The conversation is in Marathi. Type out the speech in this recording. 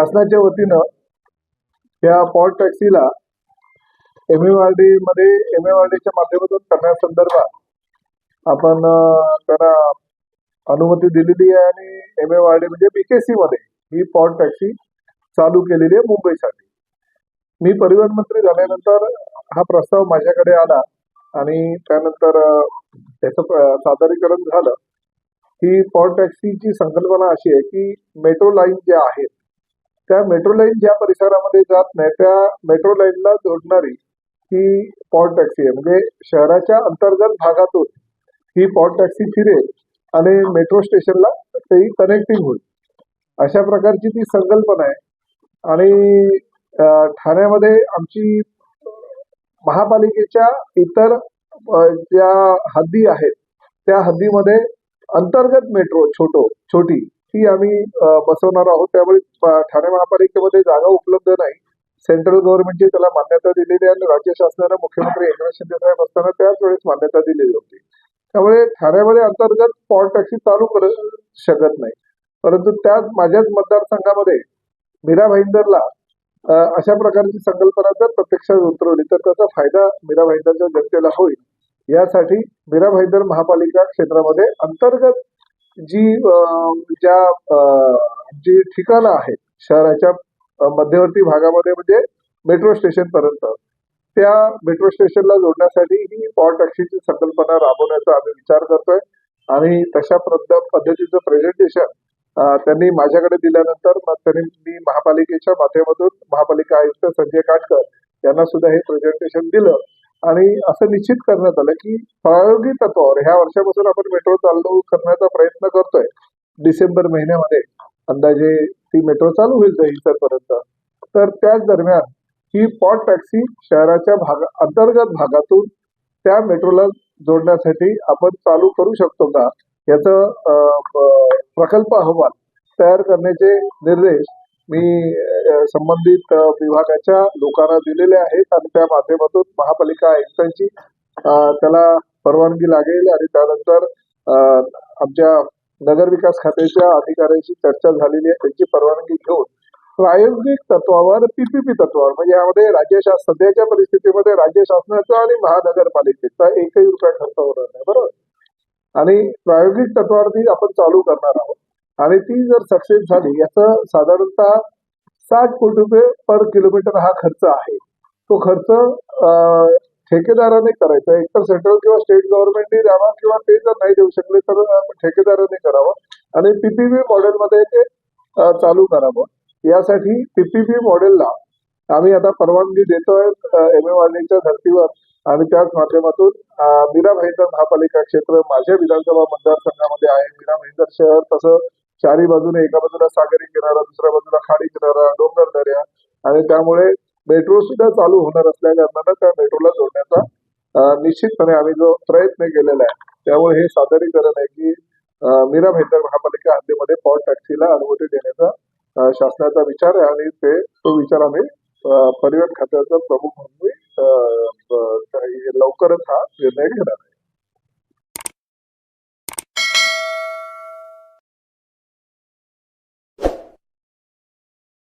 शासनाच्या वतीनं या पॉट टॅक्सीला एम एम आर डी मध्ये एम एम आर डीच्या माध्यमातून करण्यासंदर्भात आपण त्यांना अनुमती दिलेली आहे आणि एम एम आर डी म्हणजे बीकेसी मध्ये ही पॉट टॅक्सी चालू केलेली आहे मुंबईसाठी. मी परिवहन मंत्री झाल्यानंतर हा प्रस्ताव माझ्याकडे आला आणि त्यानंतर त्याचं सादरीकरण झालं. की पॉट टॅक्सीची संकल्पना अशी आहे की मेट्रो लाईन ज्या आहेत त्या मेट्रो लाईन ज्या परिसरामध्ये जात नाही त्या मेट्रो लाईनला जोडणारी ही पॉट टॅक्सी आहे. म्हणजे शहराच्या अंतर्गत भागातून ही पॉट टॅक्सी फिरेल आणि मेट्रो स्टेशनला ते कनेक्टिंग होईल. अशा प्रकारची ती संकल्पना आहे. आणि ठाण्यामध्ये आमची महापालिकेच्या इतर ज्या हद्दी आहेत त्या हद्दीमध्ये अंतर्गत मेट्रो छोटो छोटी ती आम्ही बसवणार आहोत. त्यामुळे ठाणे महापालिकेमध्ये जागा उपलब्ध नाही. सेंट्रल गव्हर्नमेंटची त्याला मान्यता दिलेली आहे आणि राज्य शासनानं मुख्यमंत्री एकनाथ शिंदे साहेब असताना त्याच वेळेस मान्यता दिलेली होती. त्यामुळे ठाण्यामध्ये अंतर्गत पॉट टॅक्सी चालू करू शकत नाही. परंतु त्याच माझ्याच मतदारसंघामध्ये मीरा भाईंदरला अशा प्रकारची संकल्पना जर प्रत्यक्षात उतरवली तर त्याचा फायदा मीरा भाईंदरच्या जनतेला होईल. यासाठी मीरा भाईंदर महापालिका क्षेत्रामध्ये अंतर्गत जी ज्या जी ठिकाणं आहेत शहराच्या मध्यवर्ती भागामध्ये म्हणजे मेट्रो स्टेशन पर्यंत त्या मेट्रो स्टेशनला जोडण्यासाठी ही पॉवर टॅक्सीची संकल्पना राबवण्याचा आम्ही विचार करतोय. आणि तशा पद्धतीचं प्रेझेंटेशन त्यांनी माझ्याकडे दिल्यानंतर मग त्यांनी मी महापालिकेच्या माध्यमातून महापालिका आयुक्त संजय काटकर यांना सुद्धा हे प्रेझेंटेशन दिलं. आणि असं निश्चित करण्यात आलं की प्रायोगिक तत्वावर ह्या वर्षापासून आपण मेट्रो चालू करण्याचा प्रयत्न करतोय. डिसेंबर महिन्यामध्ये अंदाजे ती मेट्रो चालू होईल दहिसरपर्यंत तर त्याच दरम्यान ही पॉट टॅक्सी शहराच्या भागा अंतर्गत भागातून त्या मेट्रोला जोडण्यासाठी आपण चालू करू शकतो का? याचं प्रकल्प अहवाल तयार करण्याचे निर्देश मी संबंधित विभागाच्या लोकांना दिलेले आहेत आणि त्या माध्यमातून महापालिका आयुक्तांची त्याला परवानगी लागेल आणि त्यानंतर आमच्या नगरविकास खात्याच्या अधिकाऱ्यांशी चर्चा झालेली आहे त्यांची परवानगी घेऊन. प्रायोगिक तत्वावर पीपीपी तत्वावर म्हणजे यामध्ये राज्य शासन सध्याच्या परिस्थितीमध्ये राज्य शासनाचा आणि महानगरपालिकेचा एकही रुपया खर्च होणार नाही बरोबर? आणि प्रायोगिक तत्वावरती आपण चालू करणार आहोत. आणि ती जर सक्सेस झाली याचं साधारणतः साठ कोटी रुपये पर किलोमीटर हा खर्च आहे. तो खर्च ठेकेदाराने करायचा. एकतर सेंट्रल किंवा स्टेट गव्हर्नमेंटने द्यावा किंवा ते जर नाही देऊ शकले तर ठेकेदाराने करावं. आणि पीपीपी मॉडेलमध्ये ते चालू करावं. यासाठी पीपीपी मॉडेलला आम्ही आता परवानगी देतोय एम ए आरडीच्या धर्तीवर. आणि त्याच माध्यमातून मीरा भाईंदर महापालिका क्षेत्र माझ्या विधानसभा मतदारसंघामध्ये आहे. मीरा भाईंदर शहर तसं चारी बाजूने एका बाजूला सागरी किनारा दुसऱ्या बाजूला खाडी किनारा डोंगर दऱ्या आणि त्यामुळे मेट्रो सुद्धा चालू होणार असल्या कारणानं त्या मेट्रोला जोडण्याचा निश्चितपणे आम्ही जो प्रयत्न केलेला आहे त्यामुळे हे सादरीकरण आहे की मीरा भाईंदर महापालिका हद्दीमध्ये पॉट टॅक्सीला अनुमती देण्याचा शासनाचा विचार आहे आणि ते तो विचार आम्ही परिवहन खात्याचा प्रमुख म्हणून लवकरच हा निर्णय घेणार आहे.